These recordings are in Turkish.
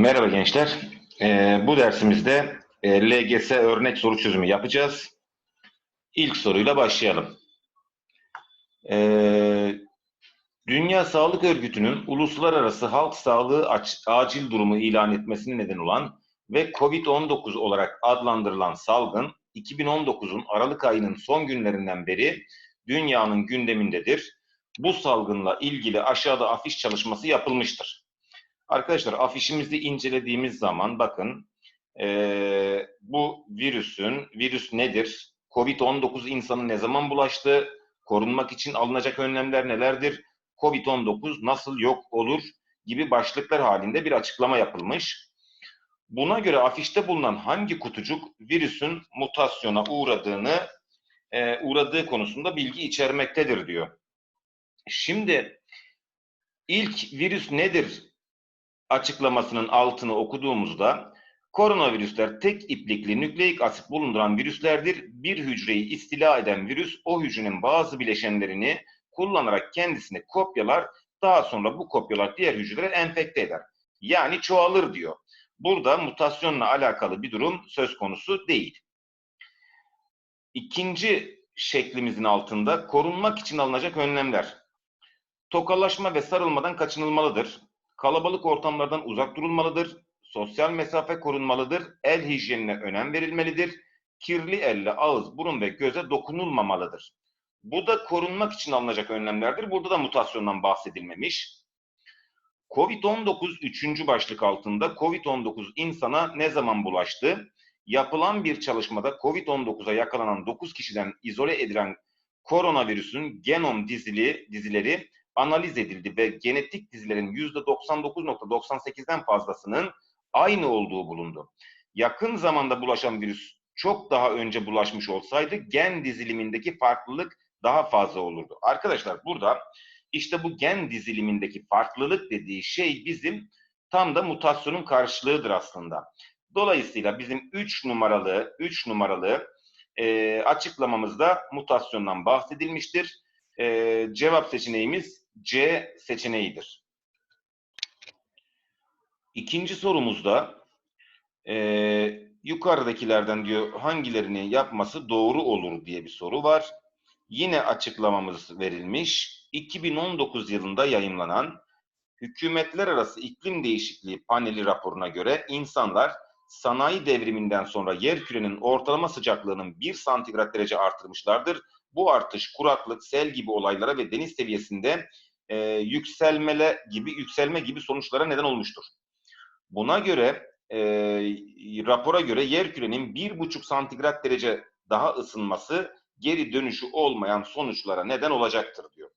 Merhaba gençler. Ee, bu dersimizde e, LGS örnek soru çözümü yapacağız. İlk soruyla başlayalım. Ee, Dünya Sağlık Örgütü'nün uluslararası halk sağlığı acil durumu ilan etmesine neden olan ve COVID-19 olarak adlandırılan salgın 2019'un Aralık ayının son günlerinden beri dünyanın gündemindedir. Bu salgınla ilgili aşağıda afiş çalışması yapılmıştır. Arkadaşlar afişimizi incelediğimiz zaman bakın eee, bu virüsün, virüs nedir? Covid-19 insanı ne zaman bulaştı? Korunmak için alınacak önlemler nelerdir? Covid-19 nasıl yok olur? Gibi başlıklar halinde bir açıklama yapılmış. Buna göre afişte bulunan hangi kutucuk virüsün mutasyona uğradığını eee, uğradığı konusunda bilgi içermektedir diyor. Şimdi ilk virüs nedir açıklamasının altını okuduğumuzda koronavirüsler tek iplikli nükleik asit bulunduran virüslerdir. Bir hücreyi istila eden virüs o hücrenin bazı bileşenlerini kullanarak kendisini kopyalar. Daha sonra bu kopyalar diğer hücrelere enfekte eder. Yani çoğalır diyor. Burada mutasyonla alakalı bir durum söz konusu değil. İkinci şeklimizin altında korunmak için alınacak önlemler. Tokalaşma ve sarılmadan kaçınılmalıdır. Kalabalık ortamlardan uzak durulmalıdır. Sosyal mesafe korunmalıdır. El hijyenine önem verilmelidir. Kirli elle ağız, burun ve göze dokunulmamalıdır. Bu da korunmak için alınacak önlemlerdir. Burada da mutasyondan bahsedilmemiş. Covid-19 üçüncü başlık altında Covid-19 insana ne zaman bulaştı? Yapılan bir çalışmada Covid-19'a yakalanan 9 kişiden izole edilen koronavirüsün genom dizili, dizileri analiz edildi ve genetik dizilerin %99.98'den fazlasının aynı olduğu bulundu. Yakın zamanda bulaşan virüs çok daha önce bulaşmış olsaydı gen dizilimindeki farklılık daha fazla olurdu. Arkadaşlar burada işte bu gen dizilimindeki farklılık dediği şey bizim tam da mutasyonun karşılığıdır aslında. Dolayısıyla bizim 3 numaralı 3 numaralı e, açıklamamızda mutasyondan bahsedilmiştir. E, cevap seçeneğimiz C seçeneğidir. İkinci sorumuzda e, yukarıdakilerden diyor hangilerini yapması doğru olur diye bir soru var. Yine açıklamamız verilmiş. 2019 yılında yayımlanan Hükümetler Arası İklim Değişikliği Paneli raporuna göre insanlar sanayi devriminden sonra yerkürenin ortalama sıcaklığının 1 santigrat derece artırmışlardır. Bu artış kuraklık, sel gibi olaylara ve deniz seviyesinde e, yükselmele gibi yükselme gibi sonuçlara neden olmuştur. Buna göre e, rapora göre yerkürenin 1,5 santigrat derece daha ısınması geri dönüşü olmayan sonuçlara neden olacaktır diyor.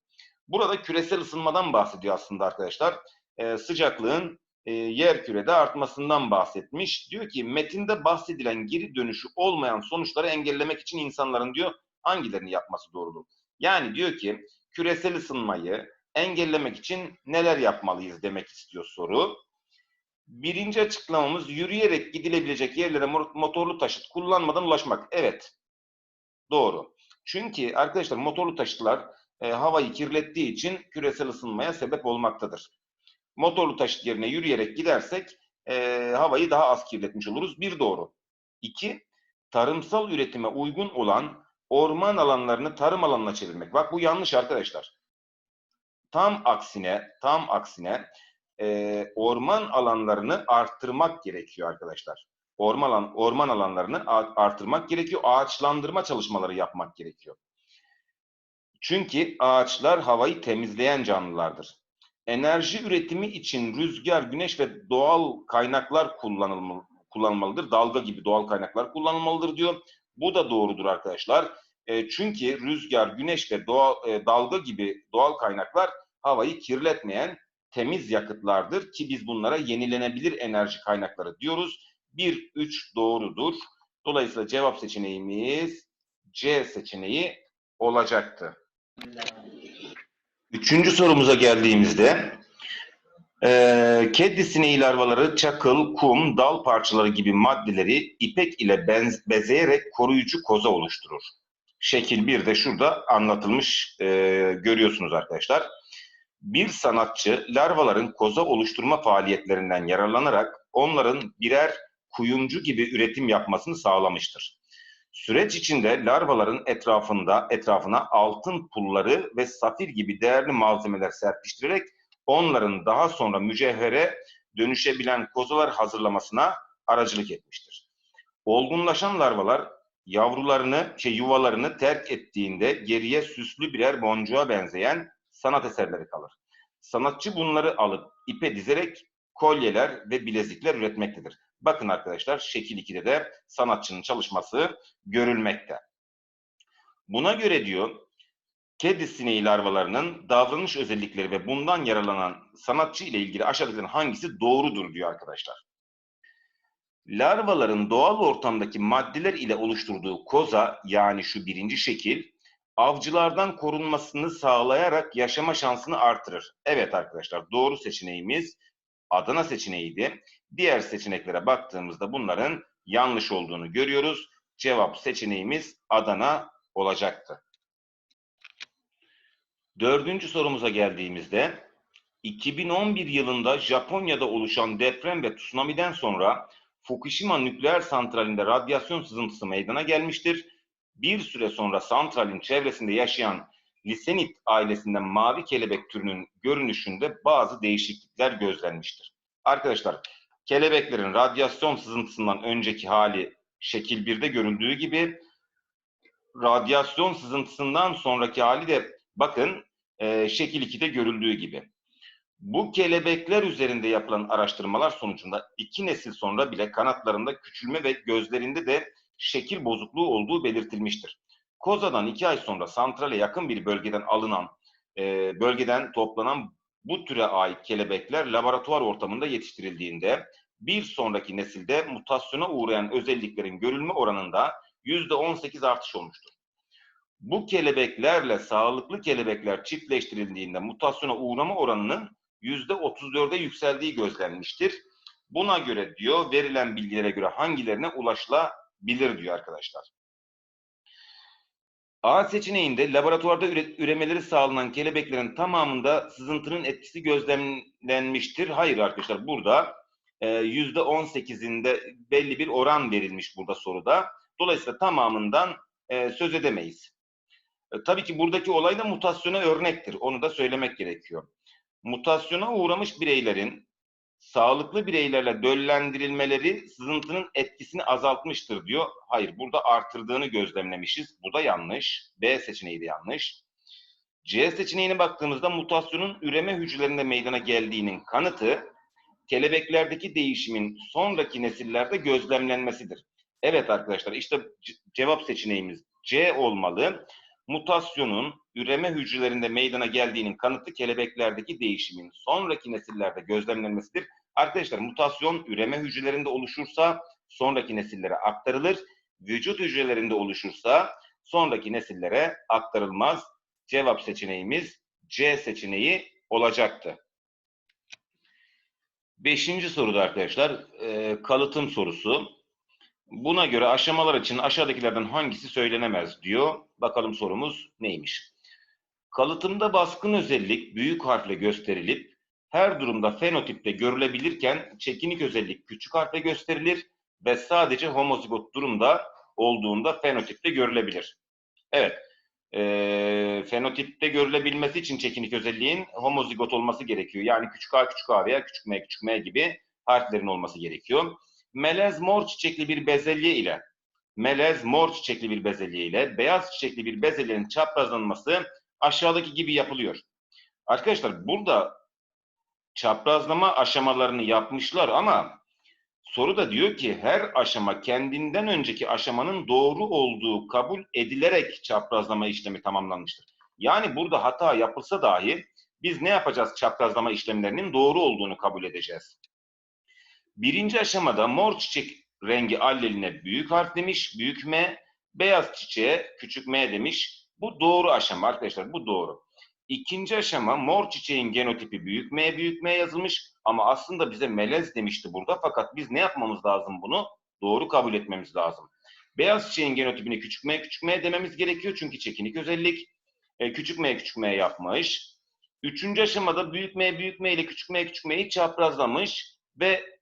Burada küresel ısınmadan bahsediyor aslında arkadaşlar. E, sıcaklığın e, yer kürede artmasından bahsetmiş. Diyor ki metinde bahsedilen geri dönüşü olmayan sonuçları engellemek için insanların diyor hangilerini yapması doğrudur? Yani diyor ki küresel ısınmayı engellemek için neler yapmalıyız demek istiyor soru. Birinci açıklamamız yürüyerek gidilebilecek yerlere motorlu taşıt kullanmadan ulaşmak. Evet. Doğru. Çünkü arkadaşlar motorlu taşıtlar e, havayı kirlettiği için küresel ısınmaya sebep olmaktadır. Motorlu taşıt yerine yürüyerek gidersek e, havayı daha az kirletmiş oluruz. Bir doğru. İki, tarımsal üretime uygun olan orman alanlarını tarım alanına çevirmek. Bak bu yanlış arkadaşlar. Tam aksine, tam aksine e, orman alanlarını arttırmak gerekiyor arkadaşlar. Orman, alan, orman alanlarını arttırmak gerekiyor. Ağaçlandırma çalışmaları yapmak gerekiyor. Çünkü ağaçlar havayı temizleyen canlılardır. Enerji üretimi için rüzgar, güneş ve doğal kaynaklar kullanılmalı, kullanılmalıdır. Dalga gibi doğal kaynaklar kullanılmalıdır diyor. Bu da doğrudur arkadaşlar. E, çünkü rüzgar, güneş ve doğal, e, dalga gibi doğal kaynaklar havayı kirletmeyen temiz yakıtlardır ki biz bunlara yenilenebilir enerji kaynakları diyoruz. 1-3 doğrudur. Dolayısıyla cevap seçeneğimiz C seçeneği olacaktı. Üçüncü sorumuza geldiğimizde e, kedi larvaları çakıl, kum, dal parçaları gibi maddeleri ipek ile benz, bezeyerek koruyucu koza oluşturur. Şekil 1 de şurada anlatılmış e, görüyorsunuz arkadaşlar. Bir sanatçı larvaların koza oluşturma faaliyetlerinden yararlanarak onların birer kuyumcu gibi üretim yapmasını sağlamıştır. Süreç içinde larvaların etrafında etrafına altın pulları ve safir gibi değerli malzemeler serpiştirerek onların daha sonra mücevhere dönüşebilen kozalar hazırlamasına aracılık etmiştir. Olgunlaşan larvalar yavrularını, şey yuvalarını terk ettiğinde geriye süslü birer boncuğa benzeyen sanat eserleri kalır. Sanatçı bunları alıp ipe dizerek kolyeler ve bilezikler üretmektedir. Bakın arkadaşlar şekil 2'de de sanatçının çalışması görülmekte. Buna göre diyor kedi sineği larvalarının davranış özellikleri ve bundan yararlanan sanatçı ile ilgili aşağıdakilerin hangisi doğrudur diyor arkadaşlar. Larvaların doğal ortamdaki maddeler ile oluşturduğu koza yani şu birinci şekil avcılardan korunmasını sağlayarak yaşama şansını artırır. Evet arkadaşlar doğru seçeneğimiz Adana seçeneğiydi. Diğer seçeneklere baktığımızda bunların yanlış olduğunu görüyoruz. Cevap seçeneğimiz Adana olacaktı. Dördüncü sorumuza geldiğimizde 2011 yılında Japonya'da oluşan deprem ve tsunami'den sonra Fukushima nükleer santralinde radyasyon sızıntısı meydana gelmiştir. Bir süre sonra santralin çevresinde yaşayan Lisenit ailesinden mavi kelebek türünün görünüşünde bazı değişiklikler gözlenmiştir. Arkadaşlar, kelebeklerin radyasyon sızıntısından önceki hali şekil 1'de görüldüğü gibi radyasyon sızıntısından sonraki hali de bakın e, şekil 2'de görüldüğü gibi. Bu kelebekler üzerinde yapılan araştırmalar sonucunda iki nesil sonra bile kanatlarında küçülme ve gözlerinde de şekil bozukluğu olduğu belirtilmiştir. Koza'dan iki ay sonra santrale yakın bir bölgeden alınan, e, bölgeden toplanan bu türe ait kelebekler laboratuvar ortamında yetiştirildiğinde bir sonraki nesilde mutasyona uğrayan özelliklerin görülme oranında %18 artış olmuştur. Bu kelebeklerle sağlıklı kelebekler çiftleştirildiğinde mutasyona uğrama oranının %34'e yükseldiği gözlenmiştir. Buna göre diyor verilen bilgilere göre hangilerine ulaşılabilir diyor arkadaşlar. A seçeneğinde laboratuvarda üre, üremeleri sağlanan kelebeklerin tamamında sızıntının etkisi gözlemlenmiştir. Hayır arkadaşlar burada yüzde 18'inde belli bir oran verilmiş burada soruda. Dolayısıyla tamamından e, söz edemeyiz. E, tabii ki buradaki olay da mutasyona örnektir. Onu da söylemek gerekiyor. Mutasyona uğramış bireylerin sağlıklı bireylerle döllendirilmeleri sızıntının etkisini azaltmıştır diyor. Hayır, burada artırdığını gözlemlemişiz. Bu da yanlış. B seçeneği de yanlış. C seçeneğine baktığımızda mutasyonun üreme hücrelerinde meydana geldiğinin kanıtı kelebeklerdeki değişimin sonraki nesillerde gözlemlenmesidir. Evet arkadaşlar işte cevap seçeneğimiz C olmalı. Mutasyonun üreme hücrelerinde meydana geldiğinin kanıtı kelebeklerdeki değişimin sonraki nesillerde gözlemlenmesidir. Arkadaşlar mutasyon üreme hücrelerinde oluşursa sonraki nesillere aktarılır. Vücut hücrelerinde oluşursa sonraki nesillere aktarılmaz. Cevap seçeneğimiz C seçeneği olacaktı. Beşinci soruda arkadaşlar kalıtım sorusu. Buna göre aşamalar için aşağıdakilerden hangisi söylenemez diyor. Bakalım sorumuz neymiş? Kalıtımda baskın özellik büyük harfle gösterilip her durumda fenotipte görülebilirken çekinik özellik küçük harfle gösterilir ve sadece homozigot durumda olduğunda fenotipte görülebilir. Evet, e, fenotipte görülebilmesi için çekinik özelliğin homozigot olması gerekiyor. Yani küçük a küçük a veya küçük m küçük m gibi harflerin olması gerekiyor. Melez mor çiçekli bir bezelye ile melez mor çiçekli bir bezelye ile beyaz çiçekli bir bezelyenin çaprazlanması aşağıdaki gibi yapılıyor. Arkadaşlar burada çaprazlama aşamalarını yapmışlar ama soru da diyor ki her aşama kendinden önceki aşamanın doğru olduğu kabul edilerek çaprazlama işlemi tamamlanmıştır. Yani burada hata yapılsa dahi biz ne yapacağız çaprazlama işlemlerinin doğru olduğunu kabul edeceğiz. Birinci aşamada mor çiçek rengi alleline büyük harf demiş, büyük M, beyaz çiçeğe küçük M demiş. Bu doğru aşama arkadaşlar, bu doğru. İkinci aşama mor çiçeğin genotipi büyük M büyük M yazılmış ama aslında bize melez demişti burada fakat biz ne yapmamız lazım bunu? Doğru kabul etmemiz lazım. Beyaz çiçeğin genotipini küçük m küçük m dememiz gerekiyor çünkü çekinik özellik. E, küçük m küçük m yapmış. Üçüncü aşamada büyük M büyük M ile küçük M küçük M'yi çaprazlamış ve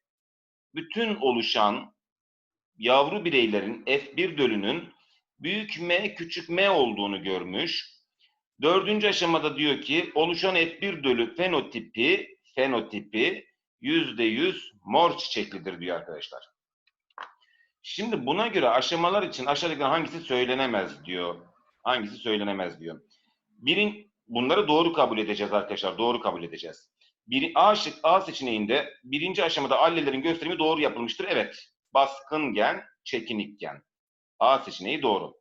bütün oluşan yavru bireylerin F1 dölünün büyük M küçük M olduğunu görmüş. Dördüncü aşamada diyor ki oluşan F1 dölü fenotipi fenotipi yüzde yüz mor çiçeklidir diyor arkadaşlar. Şimdi buna göre aşamalar için aşağıdakilerden hangisi söylenemez diyor. Hangisi söylenemez diyor. Birin, bunları doğru kabul edeceğiz arkadaşlar. Doğru kabul edeceğiz. Bir, A, şık, A seçeneğinde birinci aşamada allelerin gösterimi doğru yapılmıştır. Evet. Baskın gen, çekinik gen. A seçeneği doğru.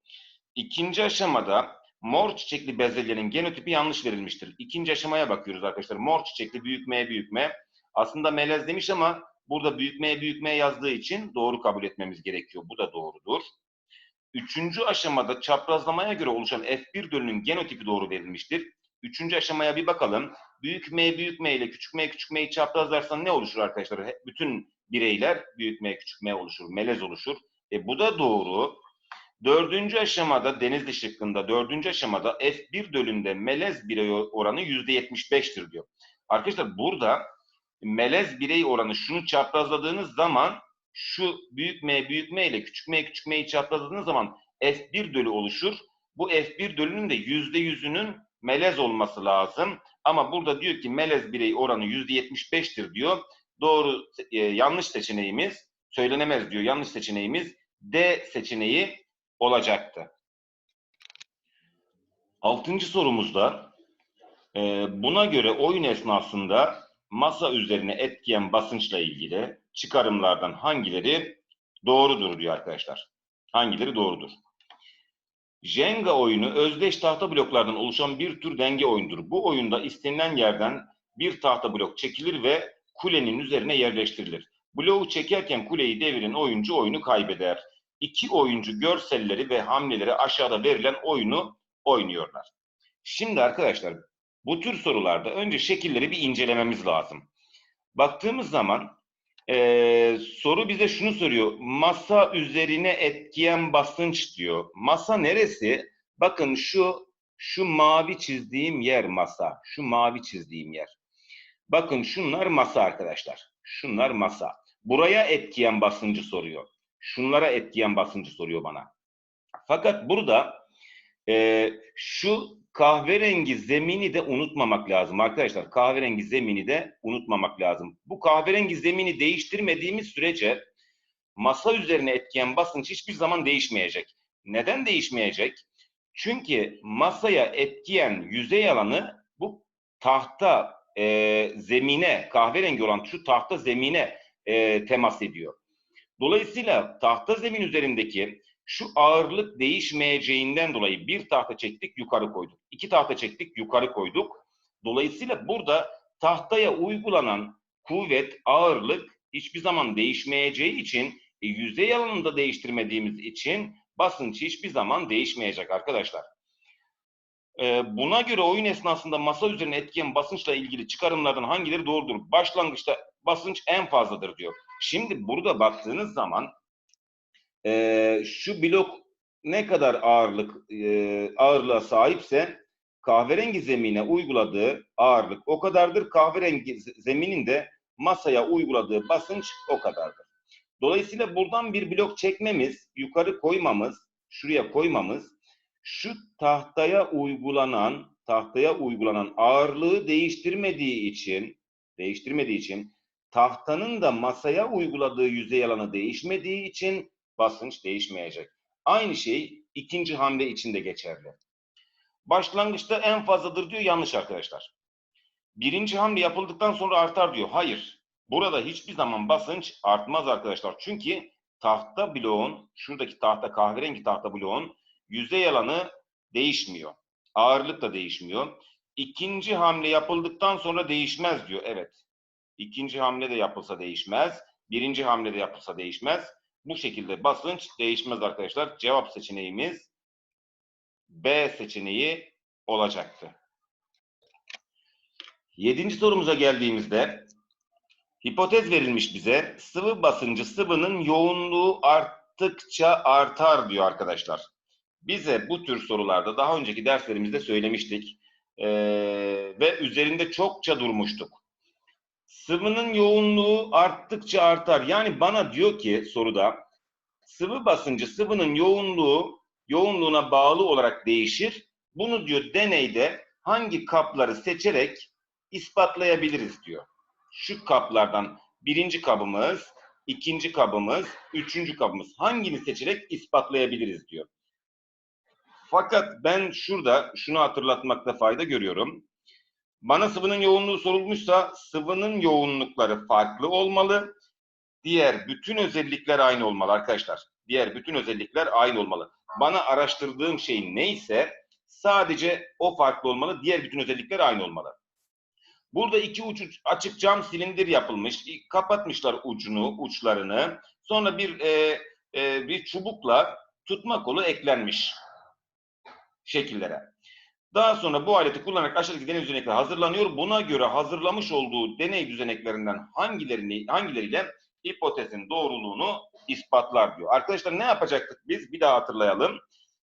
İkinci aşamada mor çiçekli bezelyelerin genotipi yanlış verilmiştir. İkinci aşamaya bakıyoruz arkadaşlar. Mor çiçekli büyük M büyük M. Aslında melez demiş ama burada büyük M büyük M yazdığı için doğru kabul etmemiz gerekiyor. Bu da doğrudur. Üçüncü aşamada çaprazlamaya göre oluşan F1 dölünün genotipi doğru verilmiştir. Üçüncü aşamaya bir bakalım. Büyük M büyük M ile küçük M küçük M'yi çaprazlarsan ne oluşur arkadaşlar? Bütün bireyler büyük M küçük M oluşur. Melez oluşur. E bu da doğru. Dördüncü aşamada Denizli şıkkında dördüncü aşamada F1 dölünde melez birey oranı yüzde 75'tir diyor. Arkadaşlar burada melez birey oranı şunu çaprazladığınız zaman şu büyük M büyük M ile küçük M küçük M'yi çaprazladığınız zaman F1 dölü oluşur. Bu F1 dölünün de yüzde yüzünün melez olması lazım. Ama burada diyor ki melez birey oranı yüzde 75'tir diyor. Doğru e, yanlış seçeneğimiz söylenemez diyor. Yanlış seçeneğimiz D seçeneği olacaktı. Altıncı sorumuzda e, buna göre oyun esnasında masa üzerine etkiyen basınçla ilgili çıkarımlardan hangileri doğrudur diyor arkadaşlar. Hangileri doğrudur? Jenga oyunu özdeş tahta bloklardan oluşan bir tür denge oyundur. Bu oyunda istenilen yerden bir tahta blok çekilir ve kulenin üzerine yerleştirilir. Bloğu çekerken kuleyi deviren oyuncu oyunu kaybeder. İki oyuncu görselleri ve hamleleri aşağıda verilen oyunu oynuyorlar. Şimdi arkadaşlar bu tür sorularda önce şekilleri bir incelememiz lazım. Baktığımız zaman e, soru bize şunu soruyor. Masa üzerine etkiyen basınç diyor. Masa neresi? Bakın şu şu mavi çizdiğim yer masa. Şu mavi çizdiğim yer. Bakın şunlar masa arkadaşlar. Şunlar masa. Buraya etkiyen basıncı soruyor. Şunlara etkiyen basıncı soruyor bana. Fakat burada e, şu kahverengi zemini de unutmamak lazım arkadaşlar. Kahverengi zemini de unutmamak lazım. Bu kahverengi zemini değiştirmediğimiz sürece masa üzerine etkiyen basınç hiçbir zaman değişmeyecek. Neden değişmeyecek? Çünkü masaya etkiyen yüzey alanı bu tahta e, zemine, kahverengi olan şu tahta zemine e, temas ediyor. Dolayısıyla tahta zemin üzerindeki şu ağırlık değişmeyeceğinden dolayı bir tahta çektik yukarı koyduk. İki tahta çektik yukarı koyduk. Dolayısıyla burada tahtaya uygulanan kuvvet, ağırlık hiçbir zaman değişmeyeceği için e, yüzey alanında değiştirmediğimiz için basınç hiçbir zaman değişmeyecek arkadaşlar. E, buna göre oyun esnasında masa üzerine etkiyen basınçla ilgili çıkarımlardan hangileri doğrudur? Başlangıçta basınç en fazladır diyor. Şimdi burada baktığınız zaman e, şu blok ne kadar ağırlık e, ağırlığa sahipse kahverengi zemine uyguladığı ağırlık o kadardır. Kahverengi zeminin de masaya uyguladığı basınç o kadardır. Dolayısıyla buradan bir blok çekmemiz, yukarı koymamız, şuraya koymamız şu tahtaya uygulanan tahtaya uygulanan ağırlığı değiştirmediği için değiştirmediği için tahtanın da masaya uyguladığı yüzey alanı değişmediği için basınç değişmeyecek. Aynı şey ikinci hamle için de geçerli. Başlangıçta en fazladır diyor yanlış arkadaşlar. Birinci hamle yapıldıktan sonra artar diyor. Hayır. Burada hiçbir zaman basınç artmaz arkadaşlar. Çünkü tahta bloğun, şuradaki tahta kahverengi tahta bloğun yüzey alanı değişmiyor. Ağırlık da değişmiyor. İkinci hamle yapıldıktan sonra değişmez diyor. Evet. İkinci hamle de yapılsa değişmez. Birinci hamle de yapılsa değişmez. Bu şekilde basınç değişmez arkadaşlar. Cevap seçeneğimiz B seçeneği olacaktı. Yedinci sorumuza geldiğimizde hipotez verilmiş bize. Sıvı basıncı sıvının yoğunluğu arttıkça artar diyor arkadaşlar. Bize bu tür sorularda daha önceki derslerimizde söylemiştik. Ee, ve üzerinde çokça durmuştuk. Sıvının yoğunluğu arttıkça artar. Yani bana diyor ki soruda sıvı basıncı sıvının yoğunluğu yoğunluğuna bağlı olarak değişir. Bunu diyor deneyde hangi kapları seçerek ispatlayabiliriz diyor. Şu kaplardan birinci kabımız, ikinci kabımız, üçüncü kabımız hangini seçerek ispatlayabiliriz diyor. Fakat ben şurada şunu hatırlatmakta fayda görüyorum. Bana sıvının yoğunluğu sorulmuşsa sıvının yoğunlukları farklı olmalı. Diğer bütün özellikler aynı olmalı arkadaşlar. Diğer bütün özellikler aynı olmalı. Bana araştırdığım şey neyse sadece o farklı olmalı. Diğer bütün özellikler aynı olmalı. Burada iki uç açık cam silindir yapılmış. Kapatmışlar ucunu, uçlarını. Sonra bir e, e, bir çubukla tutma kolu eklenmiş şekillere. Daha sonra bu aleti kullanarak aşağıdaki deney düzenekleri hazırlanıyor. Buna göre hazırlamış olduğu deney düzeneklerinden hangilerini hangileriyle hipotezin doğruluğunu ispatlar diyor. Arkadaşlar ne yapacaktık biz? Bir daha hatırlayalım.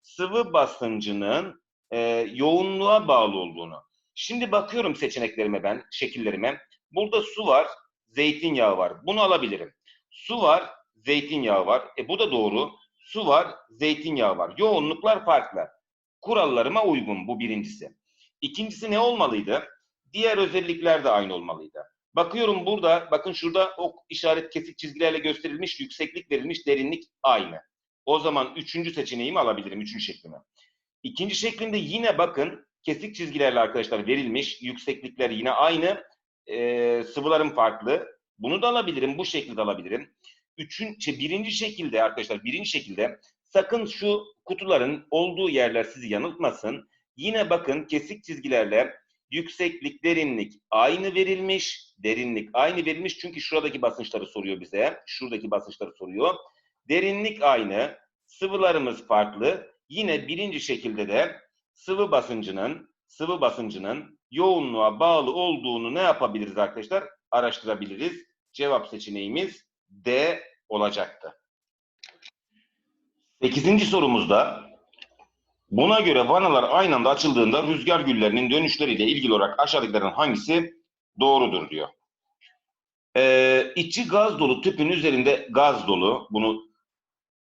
Sıvı basıncının e, yoğunluğa bağlı olduğunu. Şimdi bakıyorum seçeneklerime ben, şekillerime. Burada su var, zeytinyağı var. Bunu alabilirim. Su var, zeytinyağı var. E bu da doğru. Su var, zeytinyağı var. Yoğunluklar farklı. Kurallarıma uygun bu birincisi. İkincisi ne olmalıydı? Diğer özellikler de aynı olmalıydı. Bakıyorum burada, bakın şurada ok işaret kesik çizgilerle gösterilmiş, yükseklik verilmiş, derinlik aynı. O zaman üçüncü seçeneğimi alabilirim, üçüncü şeklimi. İkinci şeklimde yine bakın kesik çizgilerle arkadaşlar verilmiş, yükseklikler yine aynı, e, sıvılarım farklı. Bunu da alabilirim, bu şekilde alabilirim. Üçün, şey, birinci şekilde arkadaşlar, birinci şekilde sakın şu kutuların olduğu yerler sizi yanıltmasın. Yine bakın kesik çizgilerle yükseklik, derinlik aynı verilmiş. Derinlik aynı verilmiş çünkü şuradaki basınçları soruyor bize. Şuradaki basınçları soruyor. Derinlik aynı. Sıvılarımız farklı. Yine birinci şekilde de sıvı basıncının sıvı basıncının yoğunluğa bağlı olduğunu ne yapabiliriz arkadaşlar? Araştırabiliriz. Cevap seçeneğimiz D olacaktı. Sekizinci sorumuzda buna göre vanalar aynı anda açıldığında rüzgar güllerinin dönüşleriyle ilgili olarak aşağıdakilerin hangisi doğrudur diyor. Ee, içi gaz dolu tüpün üzerinde gaz dolu. Bunu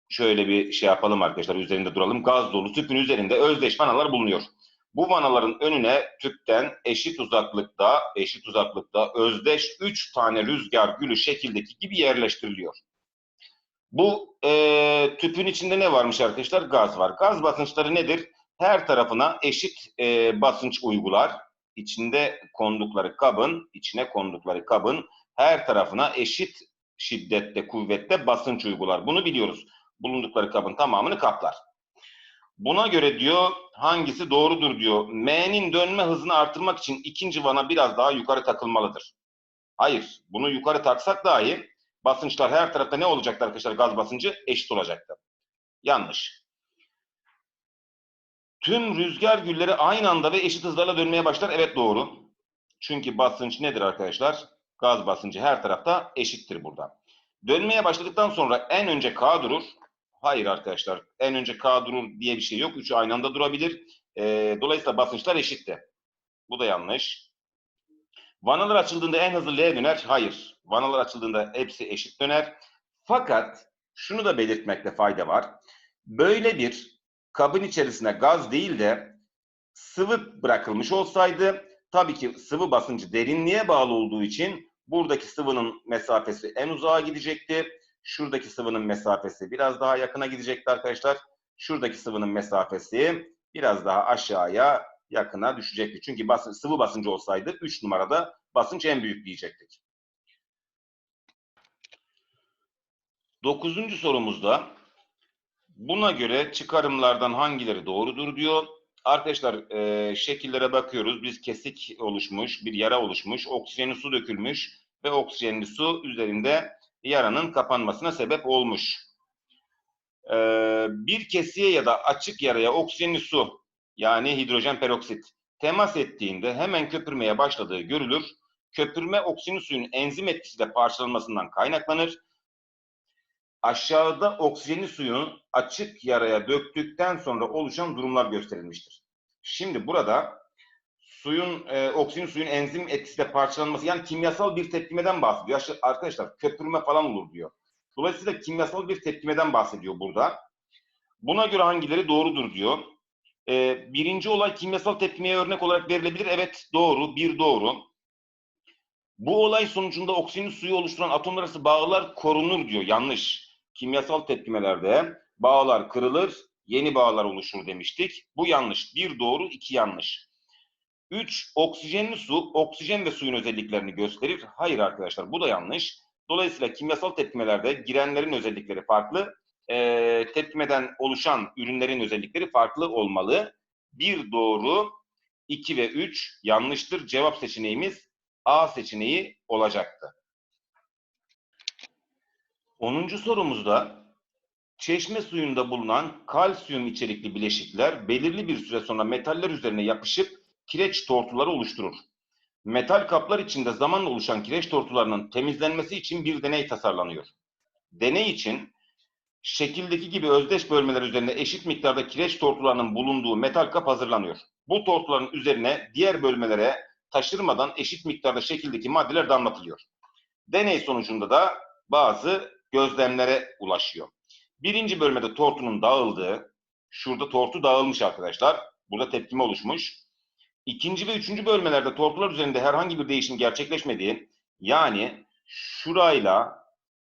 şöyle bir şey yapalım arkadaşlar. Üzerinde duralım. Gaz dolu tüpün üzerinde özdeş vanalar bulunuyor. Bu vanaların önüne tüpten eşit uzaklıkta, eşit uzaklıkta özdeş 3 tane rüzgar gülü şekildeki gibi yerleştiriliyor. Bu e, tüpün içinde ne varmış arkadaşlar? Gaz var. Gaz basınçları nedir? Her tarafına eşit e, basınç uygular. İçinde kondukları kabın, içine kondukları kabın her tarafına eşit şiddette, kuvvette basınç uygular. Bunu biliyoruz. Bulundukları kabın tamamını kaplar. Buna göre diyor hangisi doğrudur diyor. M'nin dönme hızını artırmak için ikinci vana biraz daha yukarı takılmalıdır. Hayır, bunu yukarı taksak dahi basınçlar her tarafta ne olacaktı arkadaşlar? Gaz basıncı eşit olacaktı. Yanlış. Tüm rüzgar gülleri aynı anda ve eşit hızlarla dönmeye başlar. Evet doğru. Çünkü basınç nedir arkadaşlar? Gaz basıncı her tarafta eşittir burada. Dönmeye başladıktan sonra en önce K durur. Hayır arkadaşlar. En önce K durur diye bir şey yok. Üçü aynı anda durabilir. E, dolayısıyla basınçlar eşitti. Bu da yanlış. Vanalar açıldığında en hızlı L döner. Hayır. Vanalar açıldığında hepsi eşit döner. Fakat şunu da belirtmekte fayda var. Böyle bir kabın içerisine gaz değil de sıvı bırakılmış olsaydı tabii ki sıvı basıncı derinliğe bağlı olduğu için buradaki sıvının mesafesi en uzağa gidecekti. Şuradaki sıvının mesafesi biraz daha yakına gidecekti arkadaşlar. Şuradaki sıvının mesafesi biraz daha aşağıya yakına düşecekti. Çünkü basın, sıvı basıncı olsaydı 3 numarada basınç en büyük diyecektik. Dokuzuncu sorumuzda buna göre çıkarımlardan hangileri doğrudur diyor. Arkadaşlar e, şekillere bakıyoruz. Biz kesik oluşmuş, bir yara oluşmuş, oksijenli su dökülmüş ve oksijenli su üzerinde yaranın kapanmasına sebep olmuş. E, bir kesiye ya da açık yaraya oksijenli su yani hidrojen peroksit temas ettiğinde hemen köpürmeye başladığı görülür. Köpürme oksijenli suyun enzim etkisiyle parçalanmasından kaynaklanır. Aşağıda oksijenli suyun açık yaraya döktükten sonra oluşan durumlar gösterilmiştir. Şimdi burada suyun e, oksijen suyun enzim etkisiyle parçalanması yani kimyasal bir tepkimeden bahsediyor. Aş- Arkadaşlar köpürme falan olur diyor. Dolayısıyla kimyasal bir tepkimeden bahsediyor burada. Buna göre hangileri doğrudur diyor. E, birinci olay kimyasal tepkimeye örnek olarak verilebilir. Evet doğru. Bir doğru. Bu olay sonucunda oksijen suyu oluşturan atomlar arası bağlar korunur diyor. Yanlış. Kimyasal tepkimelerde bağlar kırılır, yeni bağlar oluşur demiştik. Bu yanlış. Bir doğru, iki yanlış. Üç, oksijenli su, oksijen ve suyun özelliklerini gösterir. Hayır arkadaşlar, bu da yanlış. Dolayısıyla kimyasal tepkimelerde girenlerin özellikleri farklı, ee, tepkimeden oluşan ürünlerin özellikleri farklı olmalı. Bir doğru, iki ve üç yanlıştır. Cevap seçeneğimiz A seçeneği olacaktı. 10. sorumuzda çeşme suyunda bulunan kalsiyum içerikli bileşikler belirli bir süre sonra metaller üzerine yapışıp kireç tortuları oluşturur. Metal kaplar içinde zamanla oluşan kireç tortularının temizlenmesi için bir deney tasarlanıyor. Deney için şekildeki gibi özdeş bölmeler üzerinde eşit miktarda kireç tortularının bulunduğu metal kap hazırlanıyor. Bu tortuların üzerine diğer bölmelere taşırmadan eşit miktarda şekildeki maddeler damlatılıyor. Deney sonucunda da bazı gözlemlere ulaşıyor. Birinci bölmede tortunun dağıldığı, şurada tortu dağılmış arkadaşlar. Burada tepkime oluşmuş. İkinci ve üçüncü bölmelerde tortular üzerinde herhangi bir değişim gerçekleşmediği, yani şurayla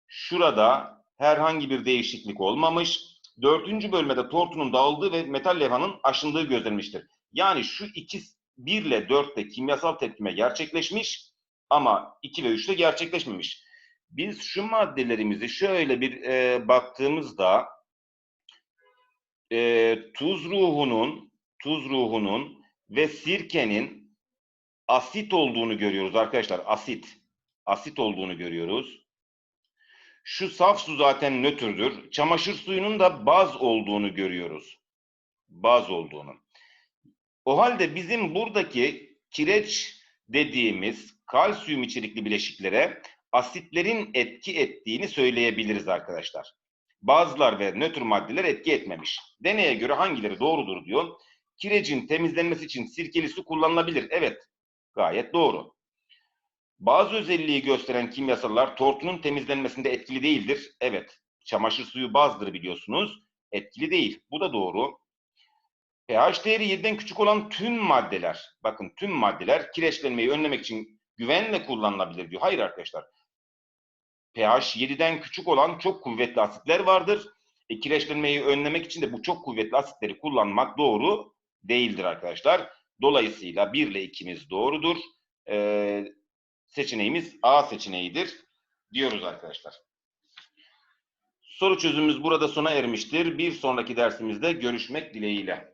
şurada herhangi bir değişiklik olmamış. Dördüncü bölmede tortunun dağıldığı ve metal levhanın aşındığı gözlenmiştir. Yani şu iki 1 ile 4'te kimyasal tepkime gerçekleşmiş ama 2 ve 3'te gerçekleşmemiş. Biz şu maddelerimizi şöyle bir e, baktığımızda e, tuz ruhunun tuz ruhunun ve sirkenin asit olduğunu görüyoruz arkadaşlar. Asit. Asit olduğunu görüyoruz. Şu saf su zaten nötrdür. Çamaşır suyunun da baz olduğunu görüyoruz. Baz olduğunu. O halde bizim buradaki kireç dediğimiz kalsiyum içerikli bileşiklere asitlerin etki ettiğini söyleyebiliriz arkadaşlar. Bazılar ve nötr maddeler etki etmemiş. Deneye göre hangileri doğrudur diyor. Kirecin temizlenmesi için sirkeli su kullanılabilir. Evet, gayet doğru. Bazı özelliği gösteren kimyasallar tortunun temizlenmesinde etkili değildir. Evet, çamaşır suyu bazıdır biliyorsunuz. Etkili değil. Bu da doğru pH değeri 7'den küçük olan tüm maddeler, bakın tüm maddeler kireçlenmeyi önlemek için güvenle kullanılabilir diyor. Hayır arkadaşlar. pH 7'den küçük olan çok kuvvetli asitler vardır. E, kireçlenmeyi önlemek için de bu çok kuvvetli asitleri kullanmak doğru değildir arkadaşlar. Dolayısıyla 1 ile 2'miz doğrudur. Ee, seçeneğimiz A seçeneğidir diyoruz arkadaşlar. Soru çözümümüz burada sona ermiştir. Bir sonraki dersimizde görüşmek dileğiyle.